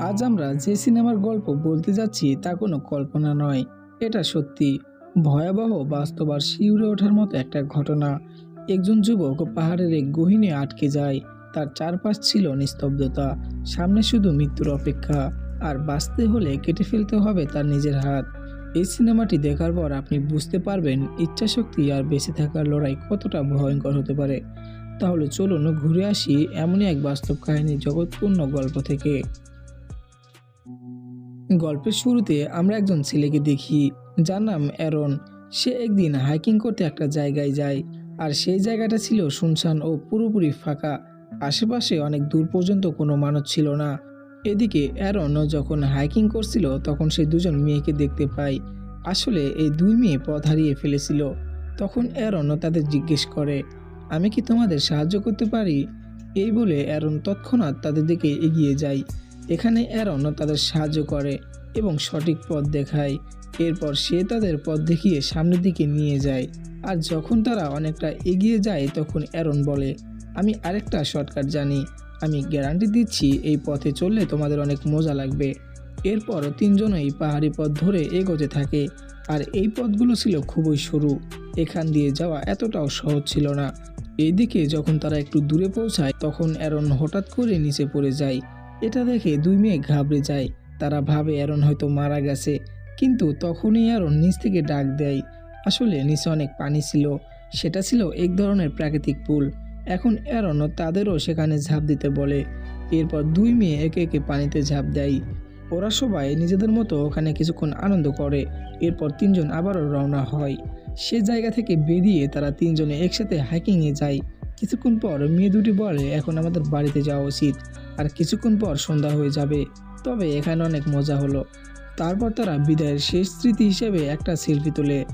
আজ আমরা যে সিনেমার গল্প বলতে যাচ্ছি তা কোনো কল্পনা নয়। এটা সত্যি। ভয়াবহ বাস্তব আর শিউরে ওঠার মতো একটা ঘটনা। একজন যুবক পাহাড়ের এক গহিনে আটকে যায়। তার চারপাশ ছিল নিস্তব্ধতা। সামনে শুধু মৃত্যুর অপেক্ষা। আর বাঁচতে হলে কেটে ফেলতে হবে তার নিজের হাত। এই সিনেমাটি দেখার পর আপনি বুঝতে পারবেন, ইচ্ছাশক্তি আর বেঁচে থাকার লড়াই কতটা ভয়ঙ্কর হতে পারে। তাহলে চলুন ঘুরে আসি এমনই এক বাস্তব কাহিনী জগৎপূর্ণ গল্প থেকে। গল্পের শুরুতে আমরা একজন ছেলেকে দেখি, যার নাম অ্যারন। সে একদিন হাইকিং করতে একটা জায়গায় যায়, আর সেই জায়গাটা ছিল শুনশান ও পুরোপুরি ফাঁকা। আশেপাশে অনেক দূর পর্যন্ত কোনো মানুষ ছিল না। এদিকে অ্যারন যখন হাইকিং করছিল, তখন সে দুজন মেয়েকে দেখতে পায়। আসলে এই দুই মেয়ে পথ হারিয়ে ফেলেছিল। তখন অ্যারন তাদের জিজ্ঞেস করে আমি কি তোমাদের সাহায্য করতে পারি? এই বলে অ্যারন তৎক্ষণাৎ তাদের দিকে এগিয়ে যায়। এখানে অ্যারন তাদের সাহায্য করে এবং সঠিক পথ দেখায়। এরপর সে তাদের পথ দেখিয়ে সামনের দিকে নিয়ে যায়। আর যখন তারা অনেকটা এগিয়ে যায়, তখন অ্যারন বলে, আমি আরেকটা শর্টকাট জানি। আমি গ্যারান্টি দিচ্ছি এই পথে চললে তোমাদের অনেক মজা লাগবে। এরপর তিনজনই পাহাড়ি পথ ধরে এগোতে থাকে। আর এই পথগুলো ছিল খুবই সরু। এখান দিয়ে যাওয়া এতটাও সহজ ছিল না। এইদিকে যখন তারা একটু দূরে পৌঁছায়, তখন অ্যারন হঠাৎ করে নিচে পড়ে যায়। এটা দেখে দুই মেয়ে ঘাবড়ে যায়। তারা ভাবে অ্যারন হয়তো মারা গেছে, কিন্তু তখনই অ্যারন নিচ থেকে ডাক দেয়। আসলে নিচে অনেক পানি ছিল। সেটা ছিল এক ধরনের প্রাকৃতিক পুল। এখন অ্যারন তাদেরও সেখানে ঝাঁপ দিতে বলে। এরপর দুই মেয়ে একে একে পানিতে ঝাঁপ দেয়। ওরা সবাই নিজেদের মতো ওখানে কিছুক্ষণ আনন্দ করে। এরপর তিনজন আবারও রওনা হয়। সে জায়গা থেকে বেরিয়ে তারা তিনজনে একসাথে হাইকিংয়ে যায়। কিছুক্ষণ পর মেয়ে দুটি বলে, এখন আমাদের বাড়িতে যাওয়া উচিত। আর কিছুক্ষণ পর সন্ধ্যা হয়ে যাবে। তবে এখানে অনেক মজা হলো। তারপর তারা বিদায়ের শেষ স্মৃতি হিসেবে একটা সেলফি তোলে।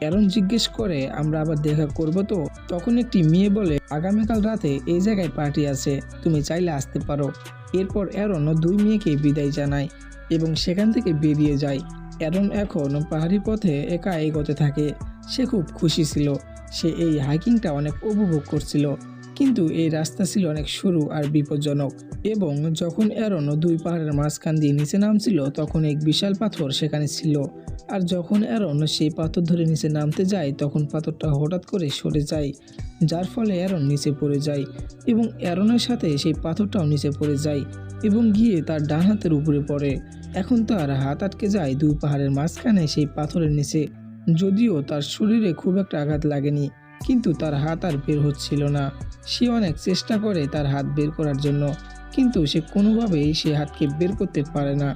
অ্যারন জিজ্ঞেস করে, আমরা আবার দেখা করব তো? তখন একটি মেয়ে বলে, আগামীকাল রাতে এই জায়গায় পার্টি আছে, তুমি চাইলে আসতে পারো। এরপর অ্যারন দুই মেয়েকে বিদায় জানায় এবং সেখান থেকে বেরিয়ে যায়। অ্যারন এখন পাহাড়ি পথে একা এগোতে থাকে। সে খুব খুশি ছিল। সে এই হাইকিংটা অনেক উপভোগ করছিল। কিন্তু এই রাস্তা ছিল অনেক সরু আর বিপজ্জনক। এবং যখন অ্যারন দুই পাহাড়ের মাঝখান দিয়ে নিচে নামছিল, তখন এক বিশাল পাথর সেখানে ছিল। আর যখন অ্যারন সেই পাথর ধরে নিচে নামতে যায়, তখন পাথরটা হঠাৎ করে সরে যায়, যার ফলে অ্যারন নিচে পড়ে যায় এবং অ্যারনের সাথে সেই পাথরটাও নিচে পড়ে যায় এবং গিয়ে তার ডান হাতের উপরে পড়ে। এখন তার হাত আটকে যায় দুই পাহাড়ের মাঝখানে সেই পাথরের নিচে। যদিও তার শরীরে খুব একটা আঘাত লাগেনি, কিন্তু তার হাত আর বের হচ্ছিল না। সে অনেক চেষ্টা করে তার হাত বের করার জন্য কিন্তু সে কোনোভাবেই সে হাতকে বের করতে পারে না।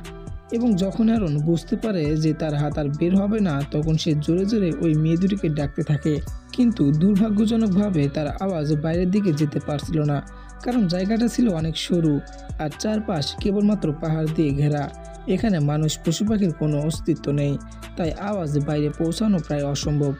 এবং যখন অ্যারন বুঝতে পারে যে তার হাত আর বের হবে না, তখন সে জোরে জোরে ওই মেয়ে দুটিকে ডাকতে থাকে। কিন্তু দুর্ভাগ্যজনকভাবে তার আওয়াজ বাইরের দিকে যেতে পারছিল না, কারণ জায়গাটা ছিল অনেক সরু আর চারপাশ কেবলমাত্র পাহাড় দিয়ে ঘেরা। এখানে মানুষ, পশু পাখির কোনো অস্তিত্ব নেই, তাই আওয়াজ বাইরে পৌঁছানো প্রায় অসম্ভব।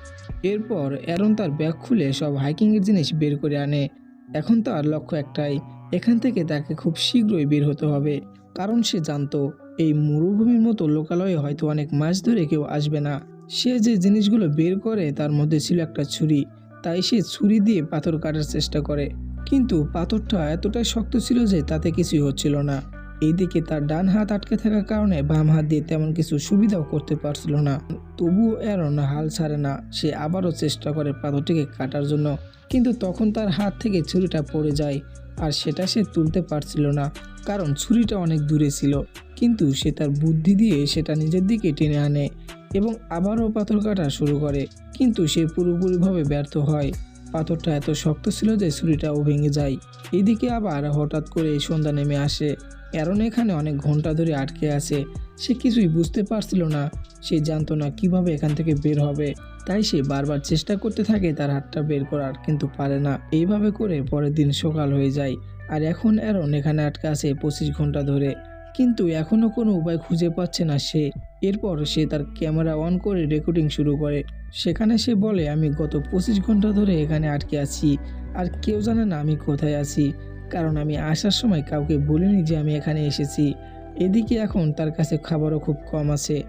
এরপর অ্যারন তার ব্যাগ খুলে সব হাইকিংয়ের জিনিস বের করে আনে। এখন তার লক্ষ্য একটাই এখান থেকে তাকে খুব শীঘ্রই বের হতে হবে। কারণ সে জানতো, এই মরুভূমির মতো লোকালয়ে হয়তো অনেক মাস ধরে কেউ আসবে না। সে যে জিনিসগুলো বের করে তার মধ্যে ছিল একটা ছুরি। তাই সে ছুরি দিয়ে পাথর কাটার চেষ্টা করে। কিন্তু পাথরটা এতটাই শক্ত ছিল যে তাতে কিছুই হচ্ছিল না। এইদিকে তার ডান হাত আটকে থাকার কারণে বাম হাত দিয়ে তেমন কিছু সুবিধাও করতে পারছিল না। তবুও অ্যারন হাল ছাড়ে না, সে আবারও চেষ্টা করে পাথরটিকে কাটার জন্য। কিন্তু তখন তার হাত থেকে ছুরিটা পড়ে যায়, আর সেটা সে তুলতে পারছিল না, কারণ ছুরিটা অনেক দূরে ছিল। কিন্তু সে তার বুদ্ধি দিয়ে সেটা নিজের দিকে টেনে আনে এবং আবারও পাথর কাটা শুরু করে। কিন্তু সে পুরোপুরিভাবে ব্যর্থ হয়। পাথরটা এত শক্ত ছিল যে ছুরিটাও ভেঙে যায়। এদিকে আবার হঠাৎ করে সন্ধ্যা নেমে আসে। অ্যারন এখানে অনেক ঘণ্টা ধরে আটকে আছে। সে কিছুই বুঝতে পারছিল না। সে জানতো না কীভাবে এখান থেকে বের হবে। তাই সে বারবার চেষ্টা করতে থাকে তার হাতটা বের করার, কিন্তু পারে না। এইভাবে করে পরের দিন সকাল হয়ে যায়। আর এখন অ্যারন এখানে আটকে আছে পঁচিশ ঘণ্টা ধরে। কিন্তু এখনও কোনো উপায় খুঁজে পাচ্ছে না সে। এরপর সে তার ক্যামেরা অন করে রেকর্ডিং শুরু করে। সেখানে সে বলে, আমি গত পঁচিশ ঘণ্টা ধরে এখানে আটকে আছি। আর কেউ জানে না আমি কোথায় আছি। কারণ আমি আসার সময় কাউকে বলিনি যে আমি এখানে এসেছি। এদিকে এখন তার কাছে খাবারও খুব কম আছে।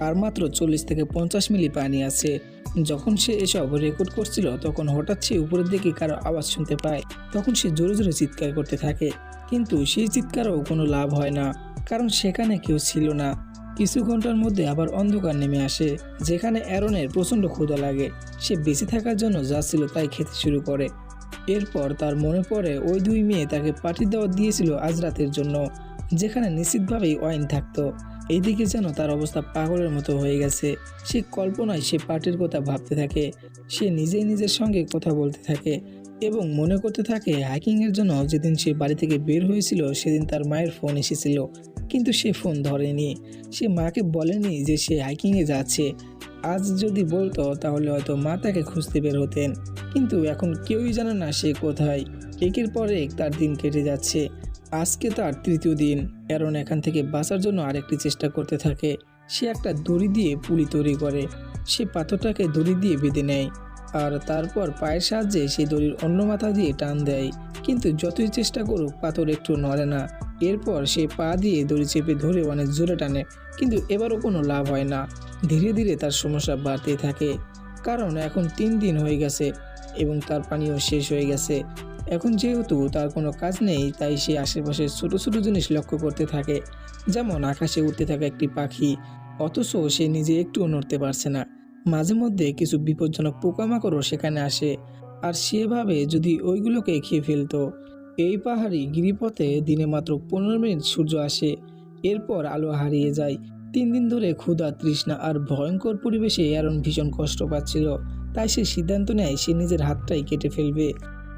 আর মাত্র চল্লিশ থেকে পঞ্চাশ মিলি পানি আছে। যখন সে এসব রেকর্ড করছিল, তখন হঠাৎ সে উপরের দিকে কারও আওয়াজ শুনতে পায়। তখন সে জোরে জোরে চিৎকার করতে থাকে। কিন্তু সেই চিৎকারও কোনো লাভ হয় না। কারণ সেখানে কেউ ছিল না। কিছু ঘণ্টার মধ্যে আবার অন্ধকার নেমে আসে, যেখানে অ্যারনের প্রচণ্ড ক্ষুধা লাগে। সে বেঁচে থাকার জন্য যা ছিল তাই খেতে শুরু করে। এরপর তার মনে পড়ে, ওই দুই মেয়ে তাকে পার্টি দেওয়া দিয়েছিল আজ রাতের জন্য, যেখানে নিশ্চিতভাবেই ওয়াইন থাকতো। এইদিকে যেন তার অবস্থা পাগলের মতো হয়ে গেছে। সে কল্পনায় সে পার্টির কথা ভাবতে থাকে, সে নিজেই নিজের সঙ্গে কথা বলতে থাকে এবং মনে করতে থাকে, হাইকিংয়ের জন্য যেদিন সে বাড়ি থেকে বের হয়েছিল, সেদিন তার মায়ের ফোন এসেছিল। কিন্তু সে ফোন ধরেনি। সে মাকে বলেনি যে সে হাইকিংয়ে যাচ্ছে। আজ যদি বলতো, তাহলে হয়তো মা তাকে খুঁজতে বের হতেন। কিন্তু এখন কেউই জানে না সে কোথায়। একের পর এক তার দিন কেটে যাচ্ছে। আজকে তার তৃতীয় দিন। অ্যারন এখান থেকে বাঁচার জন্য আরেকটি চেষ্টা করতে থাকে। সে একটা দড়ি দিয়ে পুলি তৈরি করে। সে পাথরটাকে দড়ি দিয়ে বেঁধে নেয়। আর তারপর পায়ের সাহায্যে সেই দড়ির অন্য মাথা দিয়ে টান দেয়। কিন্তু যতই চেষ্টা করুক, পাথর একটু নড়ে না। এরপর সে পা দিয়ে দড়ি চেপে ধরে অনেক জোরে টানে, কিন্তু এবারও কোনো লাভ হয় না। ধীরে ধীরে তার সমস্যা বাড়তেই থাকে, কারণ এখন তিন দিন হয়ে গেছে এবং তার পানিও শেষ হয়ে গেছে। এখন যেহেতু তার কোনো কাজ নেই, তাই সে আশেপাশে ছোট ছোট জিনিস লক্ষ্য করতে থাকে, যেমন আকাশে উঠতে থাকা একটি পাখি, অথচ সে নিজে একটুও নড়তে পারছে না। মাঝে মধ্যে কিছু বিপজ্জনক পোকামাকড়ও সেখানে আসে, আর সেভাবে যদি ওইগুলোকে খেয়ে ফেলতো এই পাহাড়ি গিরিপথে দিনে মাত্র পনেরো মিনিট সূর্য আসে, এরপর আলো হারিয়ে যায়। তিন দিন ধরে ক্ষুধা, তৃষ্ণা আর ভয়ঙ্কর পরিবেশে অ্যারন ভীষণ কষ্ট পাচ্ছিল, তাই সে সিদ্ধান্ত নেয় সে নিজের হাতটাই কেটে ফেলবে।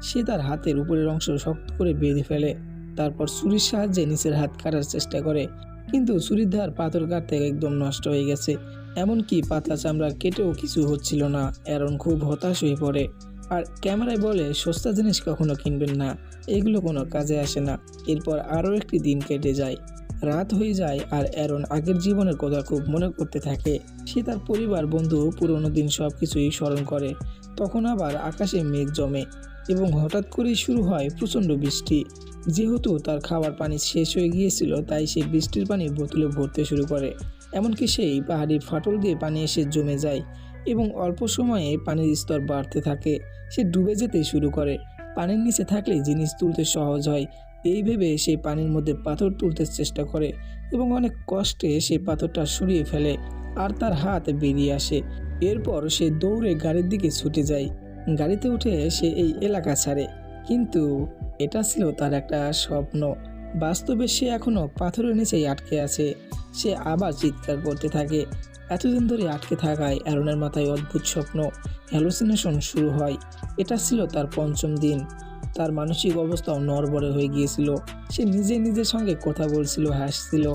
সে তার হাতের উপরের অংশ শক্ত করে বেঁধে ফেলে, তারপর ছুরির সাহায্যে নিচের হাত কাটার চেষ্টা করে। কিন্তু ছুরির ধার পাথর কাটতে একদম নষ্ট হয়ে গেছে, এমনকি পাতলা চামড়া কেটেও কিছু হচ্ছিল না। অ্যারন খুব হতাশ হয়ে পড়ে। আর ক্যামেরায় বলে, সস্তা জিনিস কখনো কিনবেন না, এগুলো কোনো কাজে আসে না। এরপর আরও একটি দিন কেটে যায়। রাত হয়ে যায় আর অ্যারন আগের জীবনের কথা খুব মনে করতে থাকে। সে তার পরিবার, বন্ধু, পুরনো দিন সব কিছুই স্মরণ করে। তখন আবার আকাশে মেঘ জমে এবং হঠাৎ করেই শুরু হয় প্রচণ্ড বৃষ্টি। যেহেতু তার খাবার পানি শেষ হয়ে গিয়েছিল, তাই সে বৃষ্টির পানি বোতলে ভরতে শুরু করে। এমনকি সেই পাহাড়ি ফাটল দিয়ে পানি এসে জমে যায়। এবং অল্প সময়ে পানির স্তর বাড়তে থাকে। সে ডুবে যেতে শুরু করে। পানির নিচে থাকলে জিনিস তুলতে সহজ হয়। এই ভেবে সে পানির মধ্যে পাথর তুলতে চেষ্টা করে এবং অনেক কষ্টে সে পাথরটা সরিয়ে ফেলে আর তার হাত বেরিয়ে আসে। এরপর সে দৌড়ে গাড়ির দিকে ছুটে যায়। গাড়িতে উঠে সে এই এলাকা ছাড়ে। কিন্তু এটা ছিল তার একটা স্বপ্ন। বাস্তবে সে এখনও পাথরের নিচেই আটকে আছে। সে আবার চিৎকার করতে থাকে। এতদিন ধরে আটকে থাকায় অ্যারনের মাথায় অদ্ভুত স্বপ্ন। হ্যালোসিনেশন শুরু হয়। এটা ছিল তার পঞ্চম দিন। তার মানসিক অবস্থাও নড়বড়ে হয়ে গিয়েছিল। সে নিজে নিজের সঙ্গে কথা বলছিল, হাসছিল।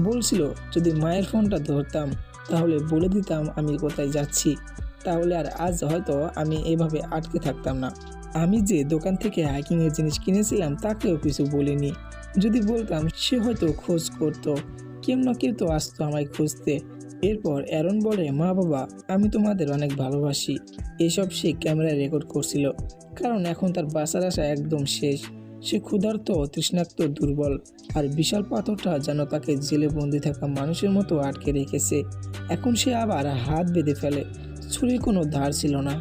বলছিল, যদি মায়ের ফোনটা ধরতাম, তাহলে বলে দিতাম আমি কোথায় যাচ্ছি। তাহলে আর আজ হয়তো আমি এভাবে আটকে থাকতাম না। আমি যে দোকান থেকে হাইকিংয়ের জিনিস কিনেছিলাম, তাকেও কিছু বলিনি। যদি বলতাম, সে হয়তো খোঁজ করতো। কেউ না কেউ তো আসতো আমায় খুঁজতে। এরপর অ্যারন বলে, মা বাবা, আমি তোমাদের অনেক ভালোবাসি। এসব সে ক্যামেরায় রেকর্ড করছিল, কারণ এখন তার বাসার আসা একদম শেষ। সে ক্ষুধার্ত তৃষ্ণাক্ত দুর্বল, আর বিশাল পাথরটা যেন তাকে জেলে বন্দি থাকা মানুষের মতো আটকে রেখেছে। এখন সে আবার হাত বেঁধে ফেলে। ছুরির কোনো ধার ছিল না।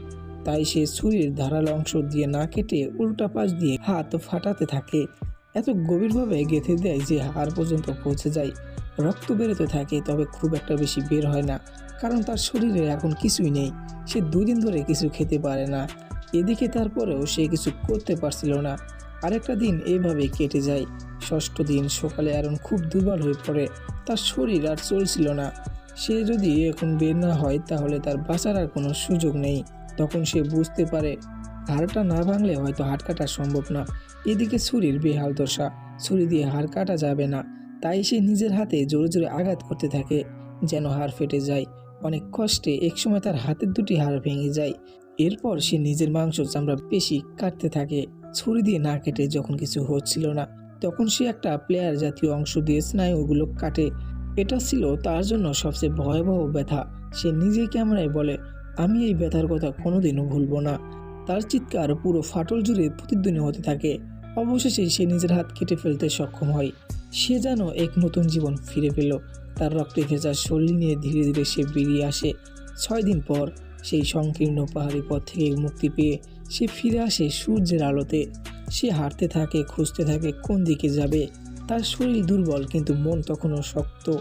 তাই সে ছুরির ধারালো অংশ দিয়ে না কেটে উল্টা পাশ দিয়ে হাত ফাটাতে থাকে। এত গভীরভাবে গেঁথে দেয় যে হাড় পর্যন্ত পৌঁছে যায়। রক্ত বেরোতে থাকে, তবে খুব একটা বেশি বের হয় না। কারণ তার শরীরে এখন কিছুই নেই। সে দুদিন ধরে কিছু খেতে পারে না। এদিকে তারপরেও সে কিছু করতে পারছিল না। আরেকটা দিন এভাবে কেটে যায়। ষষ্ঠ দিন সকালে অ্যারন খুব দুর্বল হয়ে পড়ে। তার শরীর আর চলছিল না। সে যদি এখন বের না হয়, তাহলে তার বাঁচার আর কোনো সুযোগ নেই। তখন সে বুঝতে পারে হাড়টা না ভাঙলে হয়তো হাড় কাটা সম্ভব না। এদিকে ছুরির বেহাল দশা। ছুরি দিয়ে হাড় কাটা যাবে না। তাই সে নিজের হাতে জোরে জোরে আঘাত করতে থাকে। যেন হাড় ফেটে যায়, অনেক কষ্টে একসময় তার হাতের দুটি হাড় ভেঙে যায়। এরপর সে নিজের মাংস চামড়া বেশি কাটতে থাকে। ছুরি দিয়ে না কেটে যখন কিছু হচ্ছিল না, তখন সে একটা প্লেয়ার জাতীয় অংশ দিয়ে স্নায়ুগুলো কাটে। এটা ছিল তার জন্য সবচেয়ে ভয়াবহ ব্যথা। সে নিজেই ক্যামেরায় বলে, আমি এই ব্যথার কথা কোনোদিনও ভুলবো না। তার চিৎকার পুরো ফাটল জুড়ে প্রতিধ্বনি হতে থাকে। অবশেষে সে নিজের হাত কেটে ফেলতে সক্ষম হয়। সে যেন এক নতুন জীবন ফিরে পেল। তার রক্তে ভেজা শরীর নিয়ে ধীরে ধীরে সে বেরিয়ে আসে। ছয় দিন পর সেই সংকীর্ণ পাহাড়ি পথ থেকে মুক্তি পেয়ে সে ফিরে আসে সূর্যের আলোতে। সে হাঁটতে থাকে, খুঁজতে থাকে কোন দিকে যাবে। তার শরীর দুর্বল কিন্তু মন তখনও শক্ত।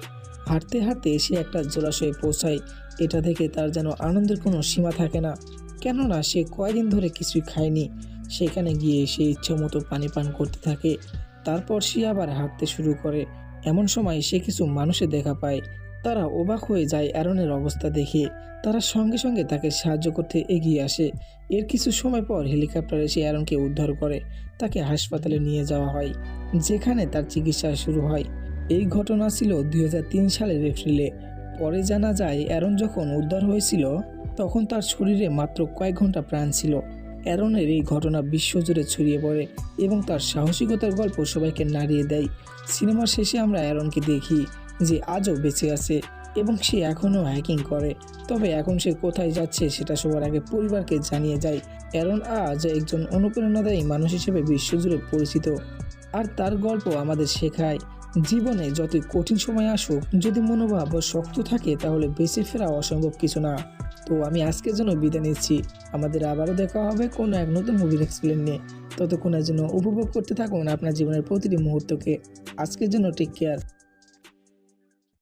হাঁটতে হাঁটতে সে একটা জলাশয়ে পৌঁছায়। এটা থেকে তার যেন আনন্দের কোনো সীমা থাকে না। কেননা সে কয়দিন ধরে কিছুই খায়নি। সেখানে গিয়ে সে ইচ্ছে মতো পানি পান করতে থাকে। তারপর সে আবার হাঁটতে শুরু করে। এমন সময় সে কিছু মানুষের দেখা পায়। তারা অবাক হয়ে যায় অ্যারনের অবস্থা দেখে। তারা সঙ্গে সঙ্গে তাকে সাহায্য করতে এগিয়ে আসে। এর কিছু সময় পর হেলিকপ্টারে সে অ্যারনকে উদ্ধার করে। তাকে হাসপাতালে নিয়ে যাওয়া হয়, যেখানে তার চিকিৎসা শুরু হয়। এই ঘটনা ছিল দুই হাজার তিন সালের এপ্রিলে। পরে জানা যায়, অ্যারন যখন উদ্ধার হয়েছিল, তখন তার শরীরে মাত্র কয়েক ঘণ্টা প্রাণ ছিল। অ্যারনের এই ঘটনা বিশ্বজুড়ে ছড়িয়ে পড়ে এবং তার সাহসিকতার গল্প সবাইকে নাড়িয়ে দেয়। সিনেমার শেষে আমরা অ্যারনকে দেখি যে আজও বেঁচে আছে এবং সে এখনও হ্যাকিং করে। তবে এখন সে কোথায় যাচ্ছে সেটা সবার আগে পরিবারকে জানিয়ে যায়। অ্যারন আজ একজন অনুপ্রেরণাদায়ী মানুষ হিসেবে বিশ্বজুড়ে পরিচিত। আর তার গল্প আমাদের শেখায়, জীবনে যতই কঠিন সময় আসুক, যদি মনোভাব শক্ত থাকে তাহলে বেঁচে ফেরা অসম্ভব কিছু না। তো আমি আজকের জন্য বিদায় নিচ্ছি। আমাদের আবারও দেখা হবে কোনো এক নতুন মুভির এক্সপ্লেন নিয়ে। ততক্ষণের জন্য উপভোগ করতে থাকুন আপনার জীবনের প্রতিটি মুহূর্তকে। আজকের জন্য টেক কেয়ার